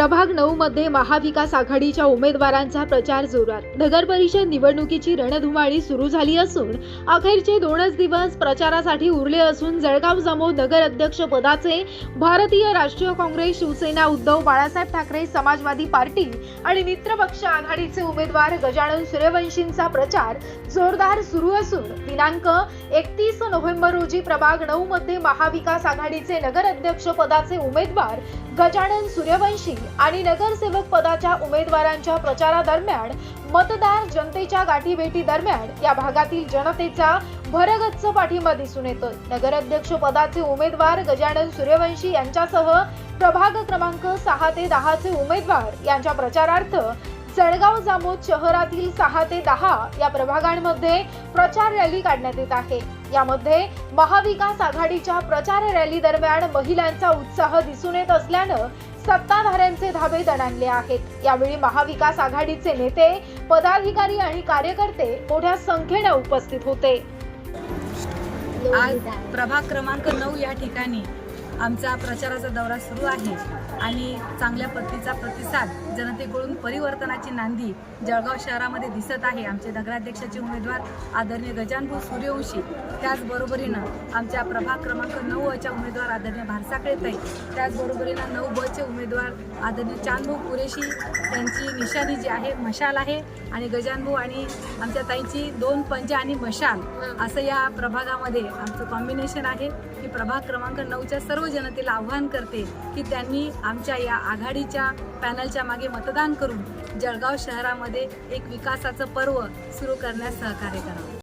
प्रभाग नऊ मध्ये महाविकास आघाडीच्या उमेदवारांचा प्रचार जोरात. नगर परिषद निवडणुकीची रणधुमाळी सुरू झाली असून अखेरचे दोनच दिवस प्रचारासाठी उरले असून जळगाव जामोद नगर अध्यक्ष पदाचे भारतीय राष्ट्रीय काँग्रेस शिवसेना उद्धव बाळासाहेब ठाकरे समाजवादी पार्टी आणि मित्रपक्ष आघाडीचे उमेदवार गजानन सूर्यवंशींचा प्रचार जोरदार सुरू असून दिनांक एकतीस नोव्हेंबर रोजी प्रभाग नऊ मध्ये महाविकास आघाडीचे नगर अध्यक्ष पदाचे उमेदवार गजानन सूर्यवंशी आणि नगरसेवक पदाच्या उमेदवारांच्या प्रचारादरम्यान मतदार जनतेच्या गाठीभेटी दरम्यान या भागातील जनतेचा भरगच्च पाठिंबा दिसून येतोय. नगराध्यक्ष पदाचे उमेदवार गजानन सूर्यवंशी यांच्यासह प्रभाग क्रमांक सहा ते दहाचे उमेदवार यांच्या प्रचारार्थ जळगाव जामोद शहरातील सहा ते दहा या प्रभागांमध्ये प्रचार रॅली काढण्यात येत आहे. यामध्ये महाविकास आघाडीच्या प्रचार रॅली दरम्यान महिलांचा उत्साह दिसून येत असल्यानं सत्ताधाऱ्यांचे धाबे दणाणले आहेत. यावेळी महाविकास आघाडीचे नेते पदाधिकारी आणि कार्यकर्ते मोठ्या संख्येने उपस्थित होते. आज प्रभाग क्रमांक नऊ या ठिकाणी आमचा प्रचाराचा दौरा सुरू आहे आणि चांगल्या पद्धतीचा प्रतिसाद जनतेकडून परिवर्तनाची नांदी जळगाव शहरामध्ये दिसत आहे. आमचे नगराध्यक्षाचे उमेदवार आदरणीय गजानभू सूर्यवंशी त्याचबरोबरीनं आमच्या प्रभाग क्रमांक नऊ अच्या उमेदवार आदरणीय भारसाकडे ताई त्याचबरोबरीनं नऊ बचे उमेदवार आदरणीय चांदभाऊ कुरेशी त्यांची निशाणी जी आहे मशाल आहे. आणि गजानभाऊ आणि आमच्या ताईंची दोन पंजा आणि मशाल असं या प्रभागामध्ये आमचं कॉम्बिनेशन आहे की प्रभाग क्रमांक नऊच्या सर्व जनतेला आव्हान करते की त्यांनी आमच्या या आघाडीच्या पॅनलच्या मागे मतदान करून जळगाव शहरामध्ये एक विकासाचं पर्व सुरू करण्यास सहकार्य करावं.